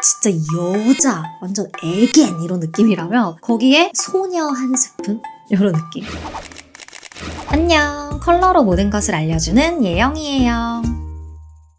진짜 여자 완전 애겐 이런 느낌이라면 거기에 소녀 한 스푼? 이런 느낌. 안녕. 컬러로 모든 것을 알려주는 예영이에요.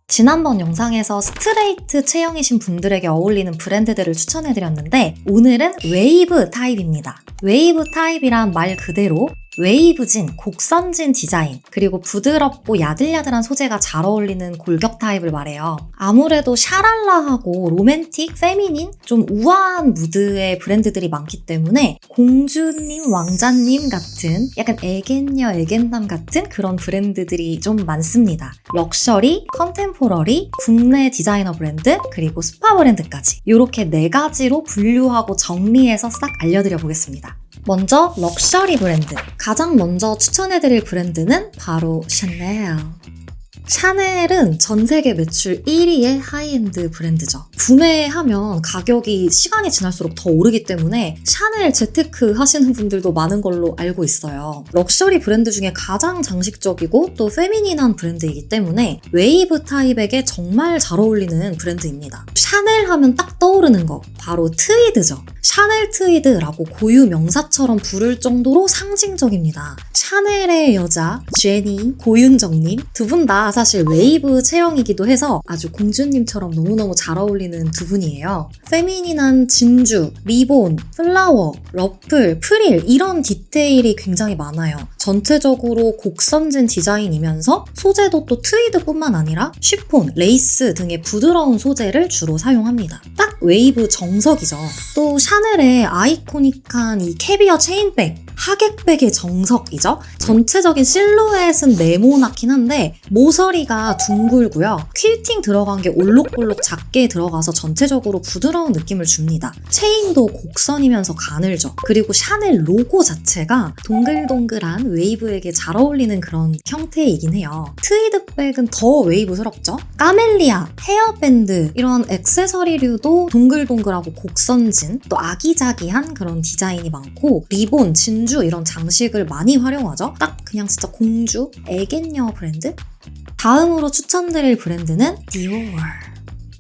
지난번 영상에서 스트레이트 체형이신 분들에게 어울리는 브랜드들을 추천해드렸는데 오늘은 웨이브 타입입니다. 웨이브 타입이란 말 그대로 웨이브진, 곡선진 디자인, 그리고 부드럽고 야들야들한 소재가 잘 어울리는 골격 타입을 말해요. 아무래도 샤랄라하고 로맨틱, 페미닌, 좀 우아한 무드의 브랜드들이 많기 때문에 공주님, 왕자님 같은 약간 애견녀, 애견남 같은 그런 브랜드들이 좀 많습니다. 럭셔리, 컨템포러리, 국내 디자이너 브랜드, 그리고 스파 브랜드까지 이렇게 네 가지로 분류하고 정리해서 싹 알려드려 보겠습니다. 먼저 럭셔리 브랜드. 가장 먼저 추천해드릴 브랜드는 바로 샤넬. 샤넬은 전 세계 매출 1위의 하이엔드 브랜드죠. 구매하면 가격이 시간이 지날수록 더 오르기 때문에 샤넬 재테크 하시는 분들도 많은 걸로 알고 있어요. 럭셔리 브랜드 중에 가장 장식적이고 또 페미닌한 브랜드이기 때문에 웨이브 타입에게 정말 잘 어울리는 브랜드입니다. 샤넬 하면 딱 떠오르는 거 바로 트위드죠. 샤넬 트위드라고 고유 명사처럼 부를 정도로 상징적입니다. 샤넬의 여자 제니 고윤정님 두 분다 사실 웨이브 체형이기도 해서 아주 공주님처럼 너무너무 잘 어울리는 두 분이에요. 페미닌한 진주, 리본, 플라워, 러플, 프릴 이런 디테일이 굉장히 많아요. 전체적으로 곡선진 디자인이면서 소재도 또 트위드뿐만 아니라 쉬폰, 레이스 등의 부드러운 소재를 주로 사용합니다. 딱 웨이브 정석이죠. 또 샤넬의 아이코닉한 이 캐비어 체인백 하객백의 정석이죠. 전체적인 실루엣은 네모나긴 한데 모서리가 둥글고요. 퀼팅 들어간 게 올록볼록 작게 들어가서 전체적으로 부드러운 느낌을 줍니다. 체인도 곡선이면서 가늘죠. 그리고 샤넬 로고 자체가 동글동글한 웨이브에게 잘 어울리는 그런 형태이긴 해요. 트위드백은 더 웨이브스럽죠. 까멜리아, 헤어밴드 이런 액세서리류도 동글동글하고 곡선진 또 아기자기한 그런 디자인이 많고 리본, 진주 이런 장식을 많이 활용하죠. 딱 그냥 진짜 공주, 애견녀 브랜드? 다음으로 추천드릴 브랜드는 디올.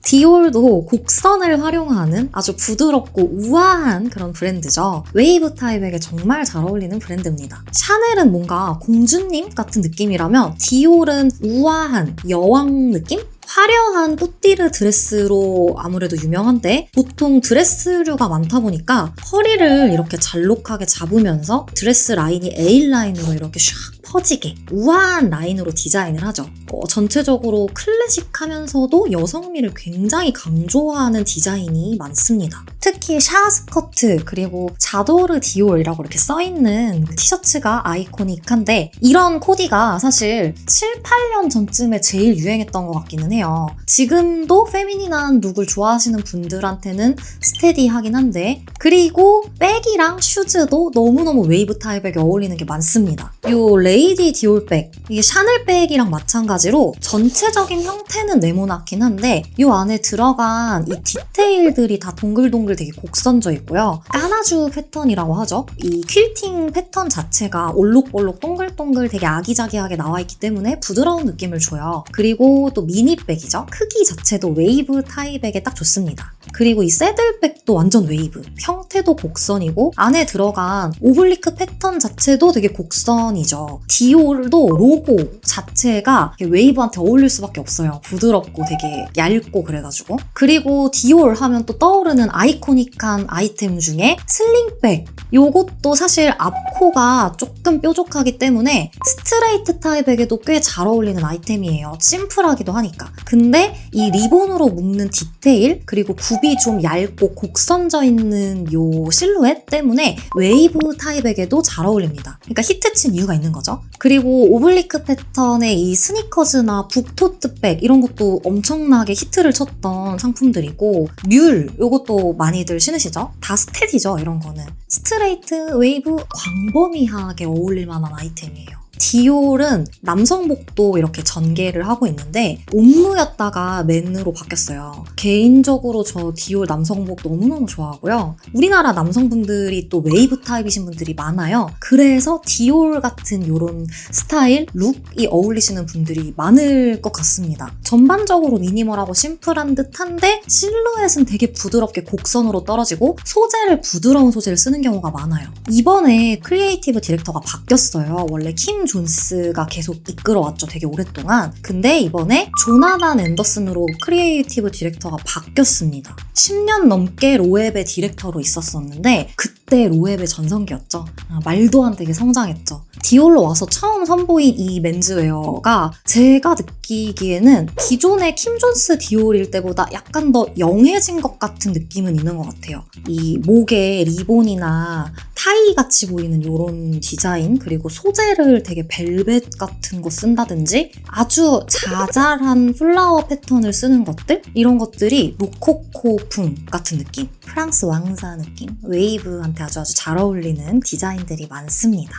디올도 곡선을 활용하는 아주 부드럽고 우아한 그런 브랜드죠. 웨이브 타입에게 정말 잘 어울리는 브랜드입니다. 샤넬은 뭔가 공주님 같은 느낌이라면 디올은 우아한 여왕 느낌? 화려한 뿌띠르 드레스로 아무래도 유명한데 보통 드레스류가 많다 보니까 허리를 이렇게 잘록하게 잡으면서 드레스 라인이 A라인으로 이렇게 샥 퍼지게 우아한 라인으로 디자인을 하죠. 어, 전체적으로 클래식하면서도 여성미를 굉장히 강조하는 디자인이 많습니다. 특히 샤 스커트 그리고 자도르 디올이라고 이렇게 써있는 티셔츠가 아이코닉한데 이런 코디가 사실 7, 8년 전쯤에 제일 유행했던 것 같기는 해요. 지금도 페미닌한 룩을 좋아하시는 분들한테는 스테디하긴 한데 그리고 백이랑 슈즈도 너무너무 웨이브 타입에게 어울리는 게 많습니다. 요 레이 디 디올백 이게 샤넬 백이랑 마찬가지로 전체적인 형태는 네모나긴 한데 요 안에 들어간 이 디테일들이 다 동글동글 되게 곡선져 있고요. 까나주 패턴이라고 하죠. 이 퀼팅 패턴 자체가 올록볼록 동글동글 되게 아기자기하게 나와 있기 때문에 부드러운 느낌을 줘요. 그리고 또 미니백이죠. 크기 자체도 웨이브 타입에게 딱 좋습니다. 그리고 이 새들백도 완전 웨이브. 형태도 곡선이고 안에 들어간 오블리크 패턴 자체도 되게 곡선이죠. 디올도 로고 자체가 웨이브한테 어울릴 수밖에 없어요. 부드럽고 되게 얇고 그래가지고. 그리고 디올 하면 또 떠오르는 아이코닉한 아이템 중에 슬링백. 요것도 사실 앞코가 조금 뾰족하기 때문에 스트레이트 타입에게도 꽤 잘 어울리는 아이템이에요. 심플하기도 하니까. 근데 이 리본으로 묶는 디테일 그리고 굽이 좀 얇고 곡선져 있는 요 실루엣 때문에 웨이브 타입에게도 잘 어울립니다. 그러니까 히트친 이유가 있는 거죠. 그리고 오블 리크 패턴의 이 스니커즈나 북토트백 이런 것도 엄청나게 히트를 쳤던 상품들이고 뮬 요것도 많이들 신으시죠? 다 스테디죠 이런 거는. 스트레이트 웨이브 광범위하게 어울릴 만한 아이템이에요. 디올은 남성복도 이렇게 전개를 하고 있는데 옴무였다가 맨으로 바뀌었어요. 개인적으로 저 디올 남성복 너무너무 좋아하고요. 우리나라 남성분들이 또 웨이브 타입이신 분들이 많아요. 그래서 디올 같은 이런 스타일, 룩이 어울리시는 분들이 많을 것 같습니다. 전반적으로 미니멀하고 심플한 듯한데 실루엣은 되게 부드럽게 곡선으로 떨어지고 소재를 부드러운 소재를 쓰는 경우가 많아요. 이번에 크리에이티브 디렉터가 바뀌었어요. 원래 킴 존스가 계속 이끌어왔죠. 되게 오랫동안. 근데 이번에 조나단 앤더슨으로 크리에이티브 디렉터가 바뀌었습니다. 10년 넘게 로앱의 디렉터로 있었었는데 그 때 로앱의 전성기였죠. 아, 말도 안 되게 성장했죠. 디올로 와서 처음 선보인 이 맨즈웨어가 제가 느끼기에는 기존의 킴 존스 디올일 때보다 약간 더 영해진 것 같은 느낌은 있는 것 같아요. 이 목에 리본이나 타이 같이 보이는 이런 디자인 그리고 소재를 되게 벨벳 같은 거 쓴다든지 아주 자잘한 플라워 패턴을 쓰는 것들 이런 것들이 로코코풍 같은 느낌 프랑스 왕자 느낌 웨이브한테 아주 아주 잘 어울리는 디자인들이 많습니다.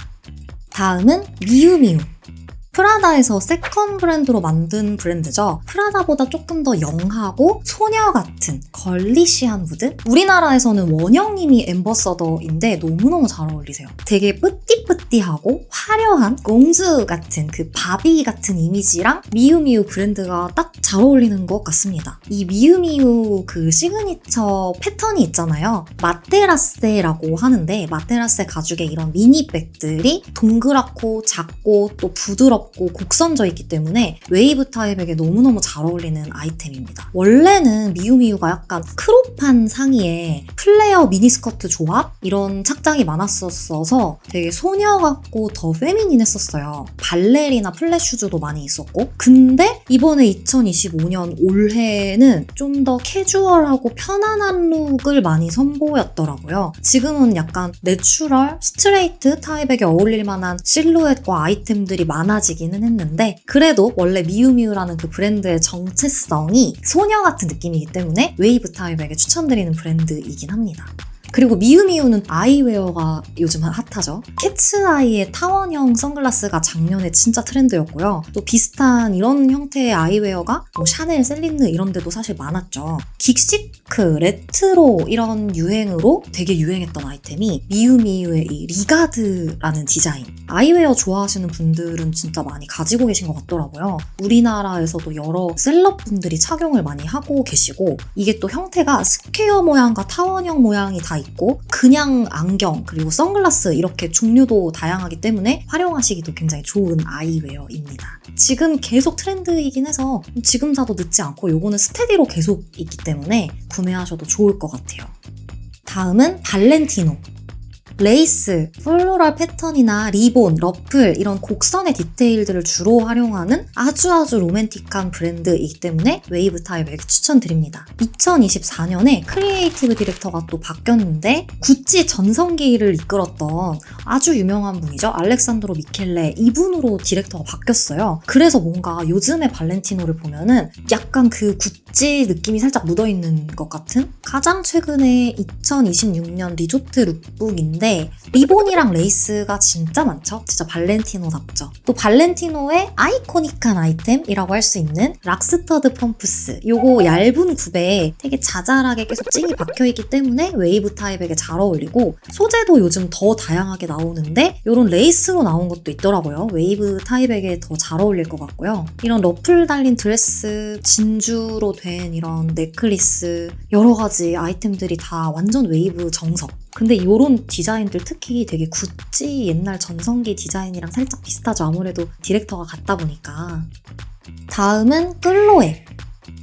다음은 미우미우. 프라다에서 세컨 브랜드로 만든 브랜드죠. 프라다보다 조금 더 영하고 소녀 같은 걸리시한 무드? 우리나라에서는 원영님이 엠버서더인데 너무너무 잘 어울리세요. 되게 뿌띠뿌띠하고 화려한 공주 같은 그 바비 같은 이미지랑 미우미우 브랜드가 딱 잘 어울리는 것 같습니다. 이 미우미우 그 시그니처 패턴이 있잖아요. 마테라세라고 하는데 마테라세 가죽의 이런 미니백들이 동그랗고 작고 또 부드럽고 곡선져 있기 때문에 웨이브 타입에게 너무너무 잘 어울리는 아이템입니다. 원래는 미우미우가 약간 크롭한 상의에 플레어 미니스커트 조합 이런 착장이 많았었어서 되게 소녀 같고 더 페미닌했었어요. 발레리나 플랫 슈즈도 많이 있었고 근데 이번에 2025년 올해는 좀 더 캐주얼하고 편안한 룩을 많이 선보였더라고요. 지금은 약간 내추럴, 스트레이트 타입에게 어울릴 만한 실루엣과 아이템들이 많아지 기는 했는데 그래도 원래 미우미우라는 그 브랜드의 정체성이 소녀 같은 느낌이기 때문에 웨이브 타입에게 추천드리는 브랜드이긴 합니다. 그리고 미우미우는 아이웨어가 요즘 핫하죠. 캐츠아이의 타원형 선글라스가 작년에 진짜 트렌드였고요. 또 비슷한 이런 형태의 아이웨어가 뭐 샤넬, 셀린느 이런 데도 사실 많았죠. 긱시크, 레트로 이런 유행으로 되게 유행했던 아이템이 미우미우의 이 리가드라는 디자인. 아이웨어 좋아하시는 분들은 진짜 많이 가지고 계신 것 같더라고요. 우리나라에서도 여러 셀럽분들이 착용을 많이 하고 계시고 이게 또 형태가 스퀘어 모양과 타원형 모양이 다 있고 그냥 안경 그리고 선글라스 이렇게 종류도 다양하기 때문에 활용하시기도 굉장히 좋은 아이웨어입니다. 지금 계속 트렌드이긴 해서 지금 사도 늦지 않고 요거는 스테디로 계속 있기 때문에 구매하셔도 좋을 것 같아요. 다음은 발렌티노. 레이스, 플로럴 패턴이나 리본, 러플 이런 곡선의 디테일들을 주로 활용하는 아주 아주 로맨틱한 브랜드이기 때문에 웨이브 타입에게 추천드립니다. 2024년에 크리에이티브 디렉터가 또 바뀌었는데 구찌 전성기를 이끌었던 아주 유명한 분이죠. 알렉산드로 미켈레 이분으로 디렉터가 바뀌었어요. 그래서 뭔가 요즘의 발렌티노를 보면은 약간 그 구찌 느낌이 살짝 묻어있는 것 같은 가장 최근에 2026년 리조트 룩북인데 리본이랑 레이스가 진짜 많죠. 진짜 발렌티노답죠. 또 발렌티노의 아이코닉한 아이템이라고 할 수 있는 락스터드 펌프스. 요거 얇은 굽에 되게 자잘하게 계속 찡이 박혀있기 때문에 웨이브 타입에게 잘 어울리고 소재도 요즘 더 다양하게 나오는데 이런 레이스로 나온 것도 있더라고요. 웨이브 타입에게 더 잘 어울릴 것 같고요. 이런 러플 달린 드레스, 진주로 된 이런 넥클리스 여러 가지 아이템들이 다 완전 웨이브 정석. 근데 이런 디자인들 특히 되게 구찌 옛날 전성기 디자인이랑 살짝 비슷하죠. 아무래도 디렉터가 같다 보니까. 다음은 끌로에.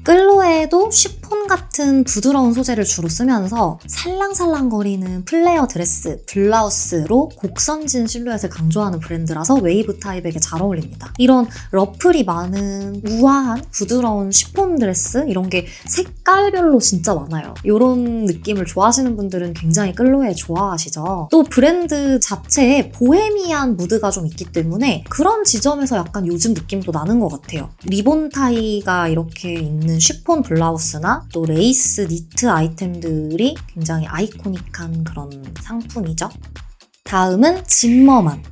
끌로에도 쉬폰 같은 부드러운 소재를 주로 쓰면서 살랑살랑거리는 플레어 드레스, 블라우스로 곡선진 실루엣을 강조하는 브랜드라서 웨이브 타입에게 잘 어울립니다. 이런 러플이 많은 우아한 부드러운 쉬폰 드레스 이런 게 색깔별로 진짜 많아요. 이런 느낌을 좋아하시는 분들은 굉장히 끌로에 좋아하시죠. 또 브랜드 자체에 보헤미안 무드가 좀 있기 때문에 그런 지점에서 약간 요즘 느낌도 나는 것 같아요. 리본 타이가 이렇게 있는 쉬폰 블라우스나 또 레이스 니트 아이템들이 굉장히 아이코닉한 그런 상품이죠. 다음은 짐머만.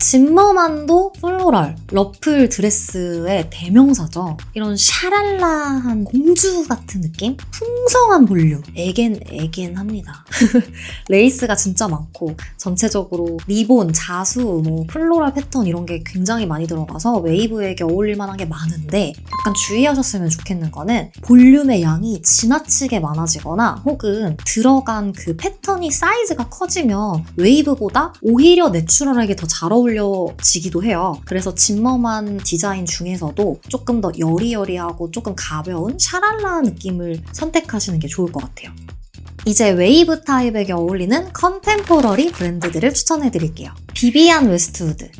짐머만도 플로럴, 러플 드레스의 대명사죠. 이런 샤랄라한 공주 같은 느낌? 풍성한 볼륨. 애겐, 애겐 합니다. 레이스가 진짜 많고, 전체적으로 리본, 자수, 뭐, 플로럴 패턴 이런 게 굉장히 많이 들어가서 웨이브에게 어울릴 만한 게 많은데, 약간 주의하셨으면 좋겠는 거는 볼륨의 양이 지나치게 많아지거나 혹은 들어간 그 패턴이 사이즈가 커지면 웨이브보다 오히려 내추럴하게 더 잘 어울 려지기도 해요. 그래서 짐머만 디자인 중에서도 조금 더 여리여리하고 조금 가벼운 샤랄라 느낌을 선택하시는 게 좋을 것 같아요. 이제 웨이브 타입에게 어울리는 컨템포러리 브랜드들을 추천해 드릴게요. 비비안 웨스트우드.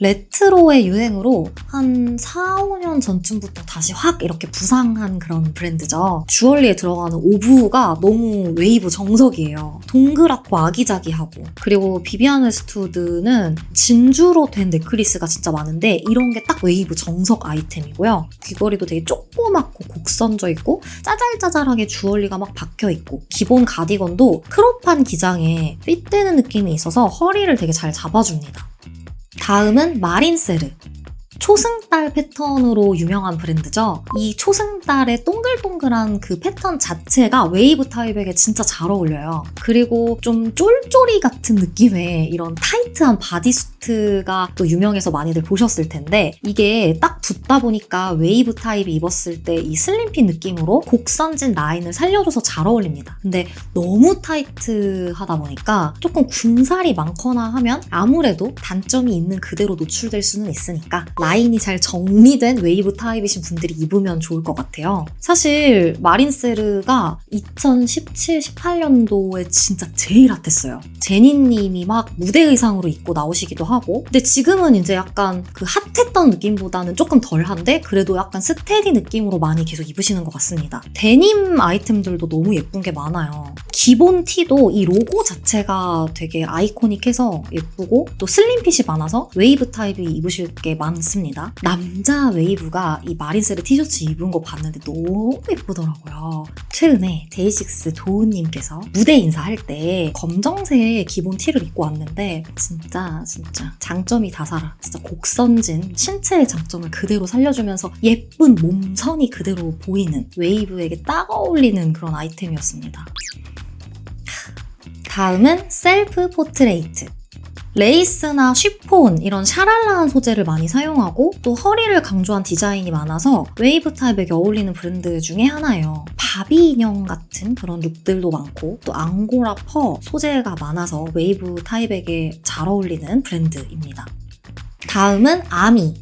레트로의 유행으로 한 4, 5년 전쯤부터 다시 확 이렇게 부상한 그런 브랜드죠. 주얼리에 들어가는 오브가 너무 웨이브 정석이에요. 동그랗고 아기자기하고. 그리고 비비안 웨스트우드는 진주로 된 넥클리스가 진짜 많은데 이런 게 딱 웨이브 정석 아이템이고요. 귀걸이도 되게 조그맣고 곡선져 있고 짜잘짜잘하게 주얼리가 막 박혀 있고 기본 가디건도 크롭한 기장에 핏되는 느낌이 있어서 허리를 되게 잘 잡아줍니다. 다음은 마린세르. 초승달 패턴으로 유명한 브랜드죠. 이 초승달의 동글동글한 그 패턴 자체가 웨이브 타입에게 진짜 잘 어울려요. 그리고 좀 쫄쫄이 같은 느낌의 이런 타이트한 바디수트가 또 유명해서 많이들 보셨을 텐데 이게 딱 붙다 보니까 웨이브 타입이 입었을 때 이 슬림핏 느낌으로 곡선진 라인을 살려줘서 잘 어울립니다. 근데 너무 타이트하다 보니까 조금 군살이 많거나 하면 아무래도 단점이 있는 그대로 노출될 수는 있으니까 라인이 잘 정리된 웨이브 타입이신 분들이 입으면 좋을 것 같아요. 사실 마린세르가 2017, 18년도에 진짜 제일 핫했어요. 제니님이 막 무대 의상으로 입고 나오시기도 하고 근데 지금은 이제 약간 그 핫했던 느낌보다는 조금 덜한데 그래도 약간 스테디 느낌으로 많이 계속 입으시는 것 같습니다. 데님 아이템들도 너무 예쁜 게 많아요. 기본 티도 이 로고 자체가 되게 아이코닉해서 예쁘고 또 슬림핏이 많아서 웨이브 타입이 입으실 게 많 습니다. 남자 웨이브가 이 마린세르 티셔츠 입은 거 봤는데 너무 예쁘더라고요. 최근에 데이식스 도우님께서 무대 인사할 때 검정색 기본 티를 입고 왔는데 진짜 진짜 장점이 다 살아. 진짜 곡선진 신체의 장점을 그대로 살려주면서 예쁜 몸선이 그대로 보이는 웨이브에게 딱 어울리는 그런 아이템이었습니다. 다음은 셀프 포트레이트. 레이스나 쉬폰 이런 샤랄라한 소재를 많이 사용하고 또 허리를 강조한 디자인이 많아서 웨이브 타입에게 어울리는 브랜드 중에 하나예요. 바비 인형 같은 그런 룩들도 많고 또 앙고라 퍼 소재가 많아서 웨이브 타입에게 잘 어울리는 브랜드입니다. 다음은 아미.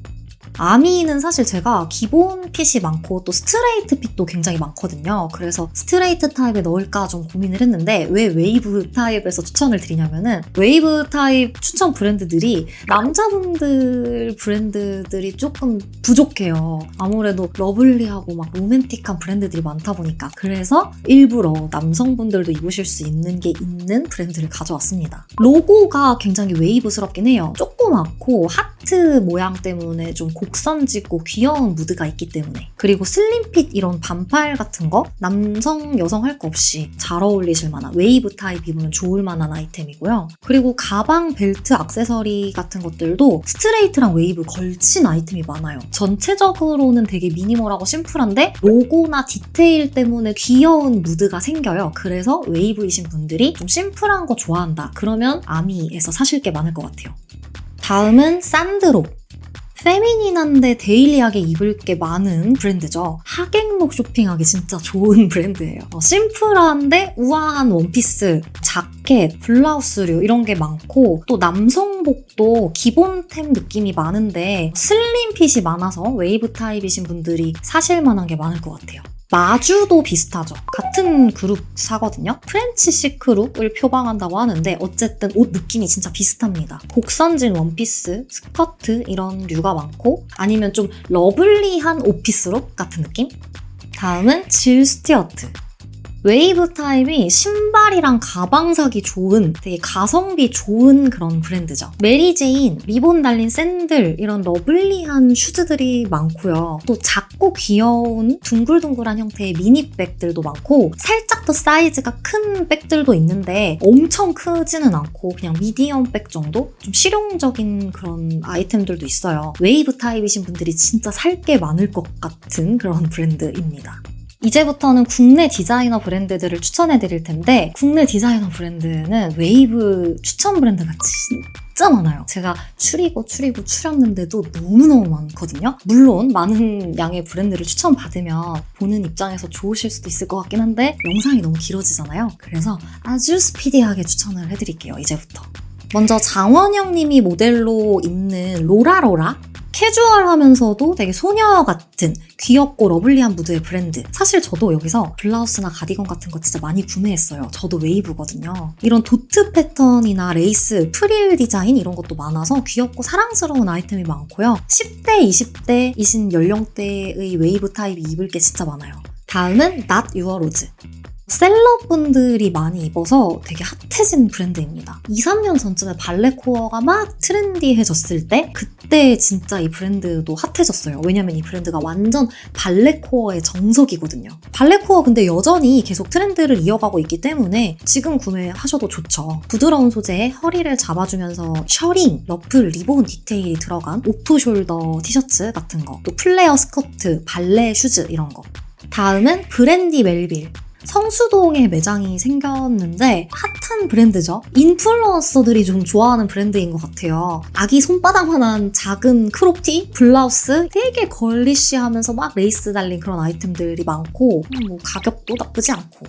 아미는 사실 제가 기본 핏이 많고 또 스트레이트 핏도 굉장히 많거든요. 그래서 스트레이트 타입에 넣을까 좀 고민을 했는데 왜 웨이브 타입에서 추천을 드리냐면은 웨이브 타입 추천 브랜드들이 남자분들 브랜드들이 조금 부족해요. 아무래도 러블리하고 막 로맨틱한 브랜드들이 많다 보니까 그래서 일부러 남성분들도 입으실 수 있는 게 있는 브랜드를 가져왔습니다. 로고가 굉장히 웨이브스럽긴 해요. 조그맣고 하트 모양 때문에 좀 곡선지고 귀여운 무드가 있기 때문에. 그리고 슬림핏 이런 반팔 같은 거? 남성 여성 할 거 없이 잘 어울리실 만한 웨이브 타입 입으면 좋을 만한 아이템이고요. 그리고 가방 벨트 액세서리 같은 것들도 스트레이트랑 웨이브 걸친 아이템이 많아요. 전체적으로는 되게 미니멀하고 심플한데 로고나 디테일 때문에 귀여운 무드가 생겨요. 그래서 웨이브이신 분들이 좀 심플한 거 좋아한다. 그러면 아미에서 사실 게 많을 것 같아요 다음은 산드로 페미닌한데 데일리하게 입을 게 많은 브랜드죠. 하객록 쇼핑하기 진짜 좋은 브랜드예요. 어, 심플한데 우아한 원피스, 자켓, 블라우스류 이런 게 많고 또 남성복도 기본템 느낌이 많은데 슬림 핏이 많아서 웨이브 타입이신 분들이 사실 만한 게 많을 것 같아요. 마주도 비슷하죠. 같은 그룹 사거든요. 프렌치 시크룩을 표방한다고 하는데 어쨌든 옷 느낌이 진짜 비슷합니다. 곡선진 원피스, 스커트 이런 류가 많고 아니면 좀 러블리한 오피스룩 같은 느낌? 다음은 질 스티어트. 웨이브 타입이 신발이랑 가방 사기 좋은 되게 가성비 좋은 그런 브랜드죠. 메리제인, 리본 달린 샌들 이런 러블리한 슈즈들이 많고요. 또 작고 귀여운 둥글둥글한 형태의 미니백들도 많고 살짝 더 사이즈가 큰 백들도 있는데 엄청 크지는 않고 그냥 미디엄 백 정도? 좀 실용적인 그런 아이템들도 있어요. 웨이브 타입이신 분들이 진짜 살 게 많을 것 같은 그런 브랜드입니다. 이제부터는 국내 디자이너 브랜드들을 추천해 드릴 텐데 국내 디자이너 브랜드는 웨이브 추천 브랜드가 진짜 많아요. 제가 추리고 추리고 추렸는데도 너무너무 많거든요. 물론 많은 양의 브랜드를 추천받으면 보는 입장에서 좋으실 수도 있을 것 같긴 한데 영상이 너무 길어지잖아요. 그래서 아주 스피디하게 추천을 해드릴게요. 이제부터. 먼저 장원영 님이 모델로 있는 로라로라 캐주얼하면서도 되게 소녀 같은 귀엽고 러블리한 무드의 브랜드. 사실 저도 여기서 블라우스나 가디건 같은 거 진짜 많이 구매했어요. 저도 웨이브거든요. 이런 도트 패턴이나 레이스, 프릴 디자인 이런 것도 많아서 귀엽고 사랑스러운 아이템이 많고요. 10대, 20대이신 연령대의 웨이브 타입이 입을 게 진짜 많아요. 다음은 Not Your Rose. 셀럽분들이 많이 입어서 되게 핫해진 브랜드입니다. 2, 3년 전쯤에 발레코어가 막 트렌디해졌을 때 그때 진짜 이 브랜드도 핫해졌어요. 왜냐면 이 브랜드가 완전 발레코어의 정석이거든요. 발레코어 근데 여전히 계속 트렌드를 이어가고 있기 때문에 지금 구매하셔도 좋죠. 부드러운 소재에 허리를 잡아주면서 셔링, 러플, 리본 디테일이 들어간 오프 숄더 티셔츠 같은 거, 또 플레어 스커트, 발레 슈즈 이런 거. 다음은 브랜디 멜빌. 성수동에 매장이 생겼는데 핫한 브랜드죠. 인플루언서들이 좀 좋아하는 브랜드인 것 같아요. 아기 손바닥만한 작은 크롭티, 블라우스 되게 걸리시하면서 막 레이스 달린 그런 아이템들이 많고 뭐 가격도 나쁘지 않고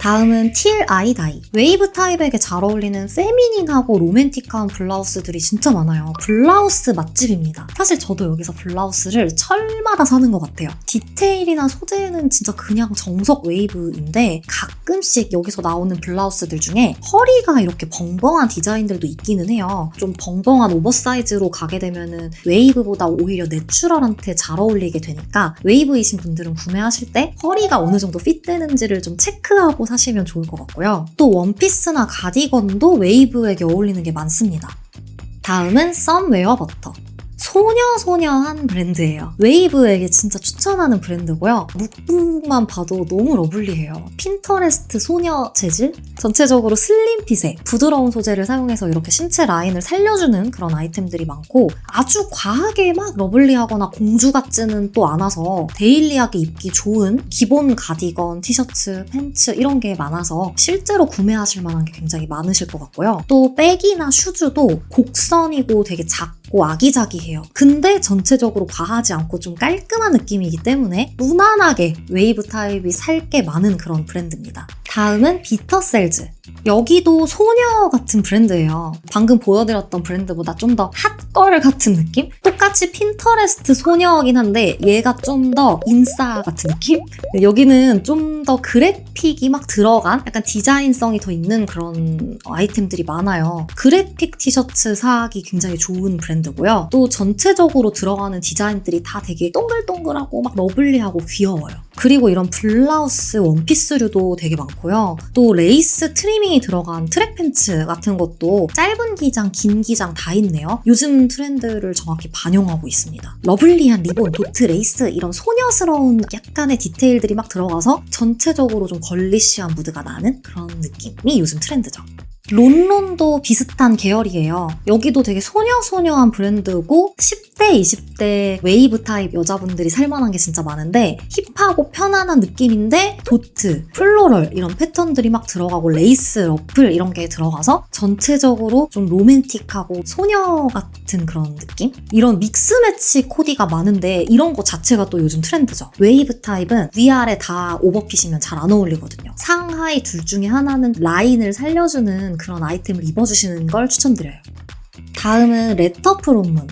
다음은 틸 아이다이. 웨이브 타입에게 잘 어울리는 페미닌하고 로맨틱한 블라우스들이 진짜 많아요. 블라우스 맛집입니다. 사실 저도 여기서 블라우스를 철마다 사는 것 같아요. 디테일이나 소재는 진짜 그냥 정석 웨이브인데 가끔씩 여기서 나오는 블라우스들 중에 허리가 이렇게 벙벙한 디자인들도 있기는 해요. 좀 벙벙한 오버사이즈로 가게 되면은 웨이브보다 오히려 내추럴한테 잘 어울리게 되니까 웨이브이신 분들은 구매하실 때 허리가 어느 정도 핏되는지를 좀 체크하고 사시면 좋을 것 같고요. 또 원피스나 가디건도 웨이브에게 어울리는 게 많습니다. 다음은 썸웨어 버터. 소녀소녀한 브랜드예요. 웨이브에게 진짜 추천하는 브랜드고요. 룩북만 봐도 너무 러블리해요. 핀터레스트 소녀 재질? 전체적으로 슬림 핏에 부드러운 소재를 사용해서 이렇게 신체 라인을 살려주는 그런 아이템들이 많고 아주 과하게 막 러블리하거나 공주 같지는 또 않아서 데일리하게 입기 좋은 기본 가디건, 티셔츠, 팬츠 이런 게 많아서 실제로 구매하실 만한 게 굉장히 많으실 것 같고요. 또 백이나 슈즈도 곡선이고 되게 작 고 아기자기해요. 근데 전체적으로 과하지 않고 좀 깔끔한 느낌이기 때문에 무난하게 웨이브 타입이 살게 많은 그런 브랜드입니다. 다음은 비터셀즈. 여기도 소녀 같은 브랜드예요. 방금 보여드렸던 브랜드보다 좀 더 핫걸 같은 느낌? 똑같이 핀터레스트 소녀이긴 한데 얘가 좀 더 인싸 같은 느낌? 네, 여기는 좀 더 그래픽이 막 들어간 약간 디자인성이 더 있는 그런 아이템들이 많아요. 그래픽 티셔츠 사기 굉장히 좋은 브랜드고요. 또 전체적으로 들어가는 디자인들이 다 되게 동글동글하고 막 러블리하고 귀여워요. 그리고 이런 블라우스 원피스류도 되게 많고 요. 또 레이스 트리밍이 들어간 트랙 팬츠 같은 것도 짧은 기장, 긴 기장 다 있네요. 요즘 트렌드를 정확히 반영하고 있습니다. 러블리한 리본, 도트, 레이스 이런 소녀스러운 약간의 디테일들이 막 들어가서 전체적으로 좀 걸리시한 무드가 나는 그런 느낌이 요즘 트렌드죠. 론론도 비슷한 계열이에요. 여기도 되게 소녀소녀한 브랜드고 10대, 20대 웨이브 타입 여자분들이 살만한 게 진짜 많은데 힙하고 편안한 느낌인데 도트, 플로럴 이런 패턴들이 막 들어가고 레이스, 러플 이런 게 들어가서 전체적으로 좀 로맨틱하고 소녀 같은 그런 느낌? 이런 믹스 매치 코디가 많은데 이런 거 자체가 또 요즘 트렌드죠. 웨이브 타입은 위아래 다 오버핏이면 잘 안 어울리거든요. 상하이 둘 중에 하나는 라인을 살려주는 그런 아이템을 입어주시는 걸 추천드려요. 다음은 레터 프 롬문.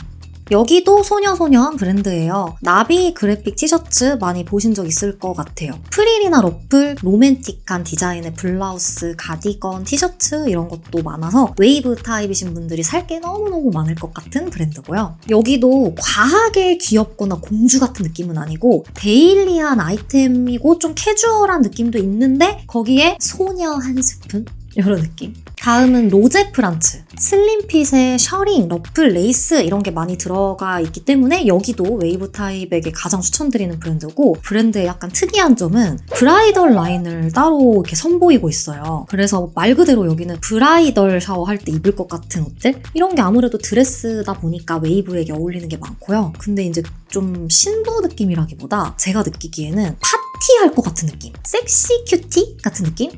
여기도 소녀소녀한 브랜드예요. 나비 그래픽 티셔츠 많이 보신 적 있을 것 같아요. 프릴이나 러플, 로맨틱한 디자인의 블라우스, 가디건, 티셔츠 이런 것도 많아서 웨이브 타입이신 분들이 살 게 너무너무 많을 것 같은 브랜드고요. 여기도 과하게 귀엽거나 공주 같은 느낌은 아니고 데일리한 아이템이고 좀 캐주얼한 느낌도 있는데 거기에 소녀 한 스푼? 이런 느낌. 다음은 로제 프란츠. 슬림핏에 셔링, 러플, 레이스 이런 게 많이 들어가 있기 때문에 여기도 웨이브 타입에게 가장 추천드리는 브랜드고 브랜드의 약간 특이한 점은 브라이덜 라인을 따로 이렇게 선보이고 있어요. 그래서 말 그대로 여기는 브라이덜 샤워할 때 입을 것 같은 옷들 이런 게 아무래도 드레스다 보니까 웨이브에게 어울리는 게 많고요. 근데 이제 좀 신부 느낌이라기보다 제가 느끼기에는 파티할 것 같은 느낌. 섹시 큐티 같은 느낌?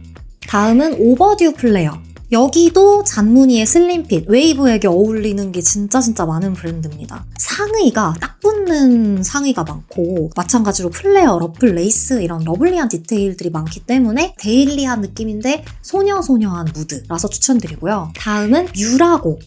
다음은 오버듀 플레어. 여기도 잔무늬의 슬림핏, 웨이브에게 어울리는 게 진짜 진짜 많은 브랜드입니다. 상의가 딱 붙는 상의가 많고 마찬가지로 플레어, 러플, 레이스 이런 러블리한 디테일들이 많기 때문에 데일리한 느낌인데 소녀소녀한 무드라서 추천드리고요. 다음은 유라고.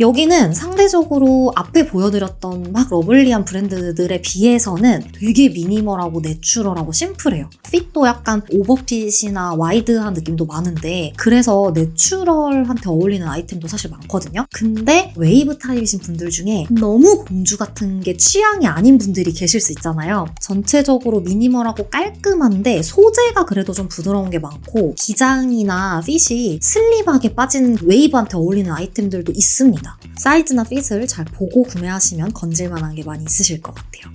여기는 상대적으로 앞에 보여드렸던 막 러블리한 브랜드들에 비해서는 되게 미니멀하고 내추럴하고 심플해요. 핏도 약간 오버핏이나 와이드한 느낌도 많은데 그래서 내추럴한테 어울리는 아이템도 사실 많거든요. 근데 웨이브 타입이신 분들 중에 너무 공주 같은 게 취향이 아닌 분들이 계실 수 있잖아요. 전체적으로 미니멀하고 깔끔한데 소재가 그래도 좀 부드러운 게 많고 기장이나 핏이 슬립하게 빠진 웨이브한테 어울리는 아이템들도 있습니다. 사이즈나 핏을 잘 보고 구매하시면 건질만한 게 많이 있으실 것 같아요.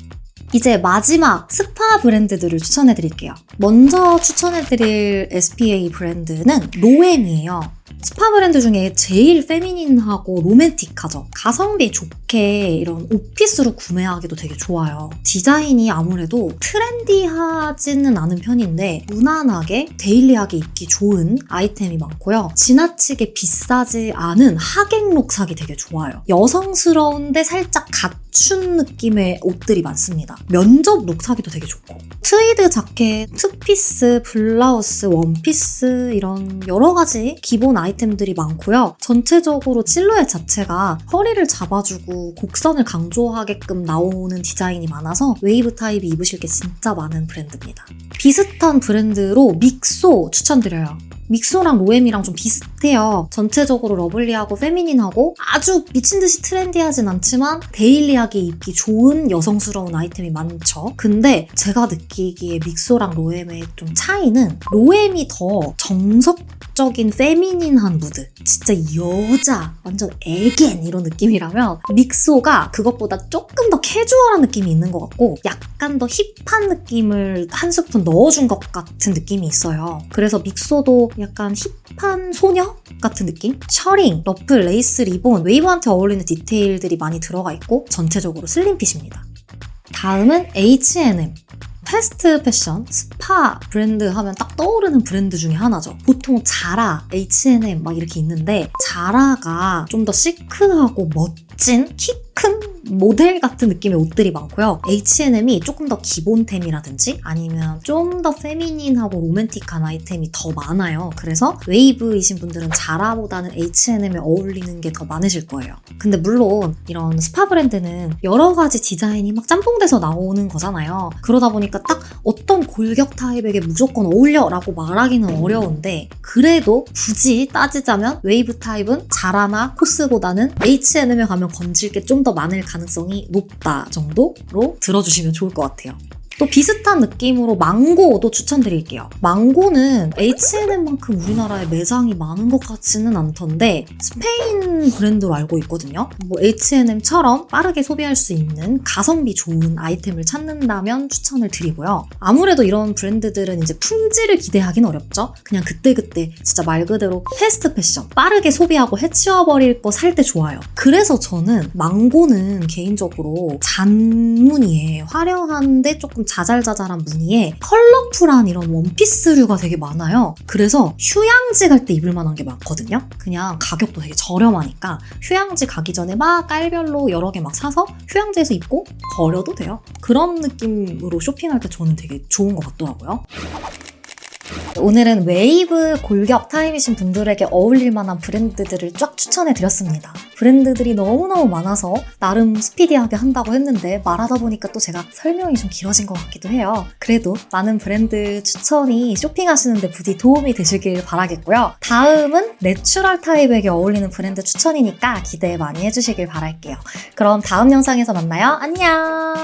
이제 마지막 스파 브랜드들을 추천해 드릴게요. 먼저 추천해 드릴 SPA 브랜드는 로엠이에요. 스파 브랜드 중에 제일 페미닌하고 로맨틱하죠. 가성비 좋게 이런 오피스로 구매하기도 되게 좋아요. 디자인이 아무래도 트렌디하지는 않은 편인데 무난하게 데일리하게 입기 좋은 아이템이 많고요. 지나치게 비싸지 않은 하객룩 사기 되게 좋아요. 여성스러운데 살짝 갖춘 느낌의 옷들이 많습니다. 면접 룩 사기도 되게 좋고. 트위드 자켓, 투피스, 블라우스, 원피스 이런 여러 가지 기본 아이템들이 많고요. 전체적으로 실루엣 자체가 허리를 잡아주고 곡선을 강조하게끔 나오는 디자인이 많아서 웨이브 타입이 입으실 게 진짜 많은 브랜드입니다. 비슷한 브랜드로 믹소 추천드려요. 믹소랑 로엠이랑 좀 비슷해요. 전체적으로 러블리하고 페미닌하고 아주 미친 듯이 트렌디하진 않지만 데일리하게 입기 좋은 여성스러운 아이템이 많죠. 근데 제가 느끼기에 믹소랑 로엠의 좀 차이는 로엠이 더 정석적인 페미닌한 무드. 진짜 여자, 완전 애겐 이런 느낌이라면 믹소가 그것보다 조금 더 캐주얼한 느낌이 있는 것 같고 약간 더 힙한 느낌을 한 스푼 넣어준 것 같은 느낌이 있어요. 그래서 믹소도 약간 힙한 소녀 같은 느낌? 셔링, 러플, 레이스, 리본, 웨이브한테 어울리는 디테일들이 많이 들어가 있고 전체적으로 슬림핏입니다. 다음은 H&M. 패스트 패션, 스파 브랜드 하면 딱 떠오르는 브랜드 중에 하나죠. 보통 자라, H&M 막 이렇게 있는데 자라가 좀 더 시크하고 멋진 키 큰 모델 같은 느낌의 옷들이 많고요. H&M이 조금 더 기본템이라든지 아니면 좀 더 페미닌하고 로맨틱한 아이템이 더 많아요. 그래서 웨이브이신 분들은 자라보다는 H&M에 어울리는 게 더 많으실 거예요. 근데 물론 이런 스파 브랜드는 여러 가지 디자인이 막 짬뽕돼서 나오는 거잖아요. 그러다 보니까 딱 어떤 골격 타입에게 무조건 어울려라고 말하기는 어려운데 그래도 굳이 따지자면 웨이브 타입은 자라나 코스보다는 H&M에 가면 건질 게 좀 더 많을 가능성이 높다 정도로 들어주시면 좋을 것 같아요. 또 비슷한 느낌으로 망고도 추천드릴게요. 망고는 H&M만큼 우리나라에 매장이 많은 것 같지는 않던데 스페인 브랜드로 알고 있거든요. 뭐 H&M처럼 빠르게 소비할 수 있는 가성비 좋은 아이템을 찾는다면 추천을 드리고요. 아무래도 이런 브랜드들은 이제 품질을 기대하기는 어렵죠. 그냥 그때그때 진짜 말 그대로 패스트 패션 빠르게 소비하고 해치워버릴 거 살 때 좋아요. 그래서 저는 망고는 개인적으로 잔무늬에 화려한데 조금 자잘자잘한 무늬에 컬러풀한 이런 원피스류가 되게 많아요. 그래서 휴양지 갈 때 입을 만한 게 많거든요. 그냥 가격도 되게 저렴하니까 휴양지 가기 전에 막 깔별로 여러 개 막 사서 휴양지에서 입고 버려도 돼요. 그런 느낌으로 쇼핑할 때 저는 되게 좋은 것 같더라고요. 오늘은 웨이브 골격 타입이신 분들에게 어울릴 만한 브랜드들을 쫙 추천해 드렸습니다. 브랜드들이 너무너무 많아서 나름 스피디하게 한다고 했는데 말하다 보니까 또 제가 설명이 좀 길어진 것 같기도 해요. 그래도 많은 브랜드 추천이 쇼핑하시는데 부디 도움이 되시길 바라겠고요. 다음은 내추럴 타입에게 어울리는 브랜드 추천이니까 기대 많이 해주시길 바랄게요. 그럼 다음 영상에서 만나요. 안녕!